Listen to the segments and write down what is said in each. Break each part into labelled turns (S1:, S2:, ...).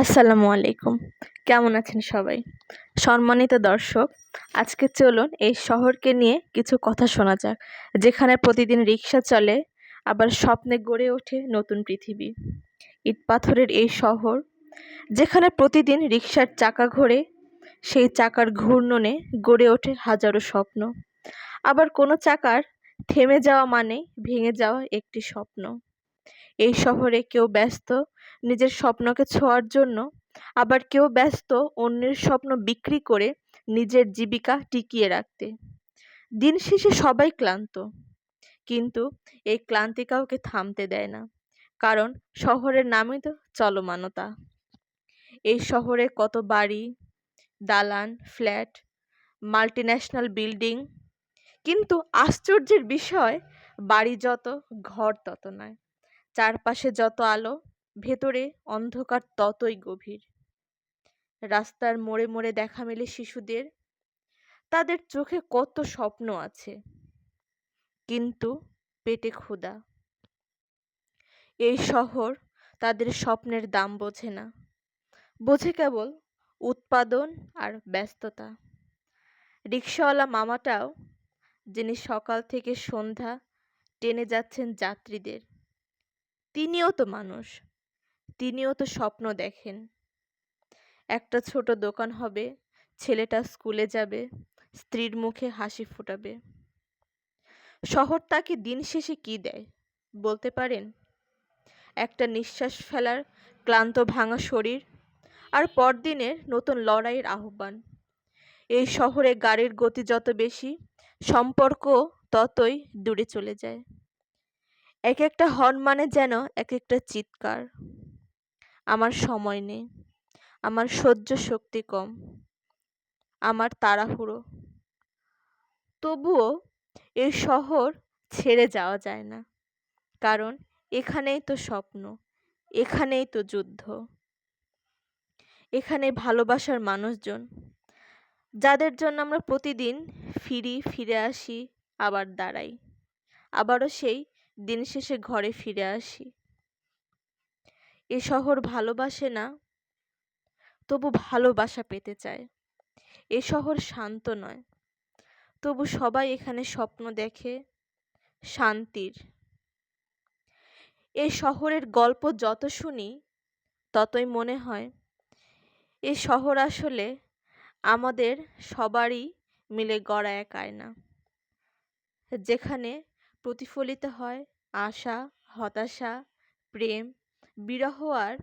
S1: আসসালামু আলাইকুম। কেমন আছেন সবাই? সম্মানিত দর্শক, আজকে চলুন এই শহরকে নিয়ে কিছু কথা শোনা যাক, যেখানে প্রতিদিন রিক্সা চলে, আবার স্বপ্নে গড়ে ওঠে নতুন পৃথিবী। ইট পাথরের এই শহর, যেখানে প্রতিদিন রিক্সার চাকা ঘোরে, সেই চাকার ঘূর্ণনে গড়ে ওঠে হাজারো স্বপ্ন। আবার কোনো চাকার থেমে যাওয়া মানে ভেঙে যাওয়া একটি স্বপ্ন। এই শহরে কেউ ব্যস্ত নিজের স্বপ্নকে ছোঁয়ার জন্য, আবার কেউ ব্যস্ত অন্যের স্বপ্ন বিক্রি করে নিজের জীবিকা টিকিয়ে রাখতে। দিন শেষে সবাই ক্লান্ত, কিন্তু এই ক্লান্তি কাউকে থামতে দেয় না, কারণ শহরের নামই তো চলমানতা। এই শহরে কত বাড়ি, দালান, ফ্ল্যাট, মাল্টিন্যাশনাল বিল্ডিং, কিন্তু আশ্চর্যের বিষয়, বাড়ি যত, ঘর তত নয়। চারপাশে যত আলো ভেতরে অন্ধকার ততই গভীর। রাস্তার মোড়ে মোড়ে দেখা মেলে শিশুদের। তাদের চোখে কত স্বপ্ন আছে। কিন্তু পেটে ক্ষুধা। এই শহর তাদের স্বপ্নের দাম বোঝে না। বোঝে কেবল উৎপাদন আর ব্যস্ততা। রিক্সাওয়ালা মামাটাও যিনি সকাল থেকে সন্ধ্যা টেনে যাচ্ছেন যাত্রীদের। তিনিও তো মানুষ। তিনিও তো স্বপ্ন দেখেন। একটা ছোট দোকান হবে, ছেলেটা স্কুলে যাবে, স্ত্রীর মুখে হাসি ফোটাবে। শহর তাকে দিন শেষে কি দেয়, বলতে পারেন? একটা নিঃশ্বাস ফেলার ক্লান্ত ভাঙা শরীর আর পরদিনের নতুন লড়াইয়ের আহ্বান। এই শহরে গাড়ির গতি যত বেশি, সম্পর্ক ততই দূরে চলে যায়। এক একটা হর্ন মানে যেন এক একটা চিৎকার। আমার সময় নেই। আমার সহ্য শক্তি কম। আমার তাড়াহুড়ো। তবুও এই শহর ছেড়ে যাওয়া যায় না। কারণ এখানেই তো স্বপ্ন, এখানেই তো যুদ্ধ। এখানে ভালোবাসার মানুষজন, যাদের জন্য আমরা প্রতিদিন ফিরি, ফিরে আসি, আবার দাঁড়াই। আবারও সেই দিন শেষে ঘরে ফিরে আসি। এ শহর ভালোবাসে না, তবু ভালোবাসা পেতে চায়। এ শহর শান্ত নয়, তবু সবাই এখানে স্বপ্ন দেখে শান্তির। এ শহরের গল্প যত শুনি, ততই মনে হয়, এ শহর আসলে আমাদের সবারই মিলে গড়া এক আয়না, যেখানে প্রতিফলিত হয় আশা, হতাশা, প্রেম বিরহ আর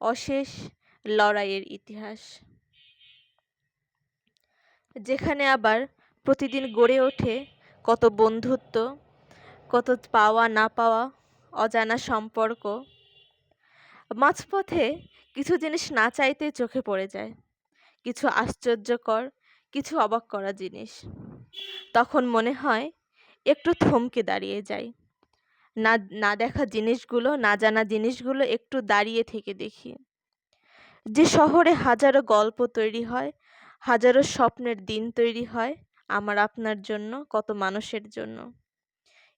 S1: অশেষ লড়াইয়ের ইতিহাস। যেখানে আবার প্রতিদিন গড়ে ওঠে কত বন্ধুত্ব, কত পাওয়া না পাওয়া অজানা সম্পর্ক। মাঝপথে কিছু জিনিস না চাইতে চোখে পড়ে যায়। কিছু আশ্চর্যকর, কিছু অবাক করা জিনিস। তখন মনে হয় একটু থমকে দাঁড়িয়ে যাই। না না দেখা জিনিসগুলো, না জানা জিনিসগুলো একটু দাঁড়িয়ে থেকে দেখি। যে শহরে হাজারো গল্প তৈরি হয়, হাজারো স্বপ্নের দিন তৈরি হয় আমার আপনার জন্য, কত মানুষের জন্য।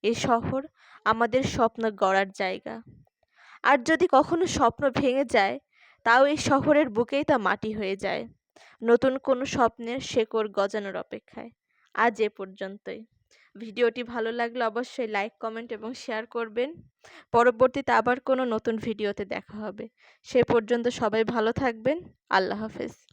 S1: এ শহর আমাদের স্বপ্ন গড়ার জায়গা। আর যদি কখনো স্বপ্ন ভেঙে যায়, তাও এই শহরের বুকেই তা মাটি হয়ে যায়। নতুন কোনো স্বপ্নের শেকড় গজানোর অপেক্ষায়। আজ এ পর্যন্তই। ভিডিওটি ভালো লাগলে অবশ্যই লাইক, কমেন্ট এবং শেয়ার করবেন। পরবর্তীতে আবার কোনো নতুন ভিডিওতে দেখা হবে। সে পর্যন্ত সবাই ভালো থাকবেন। আল্লাহ হাফেজ।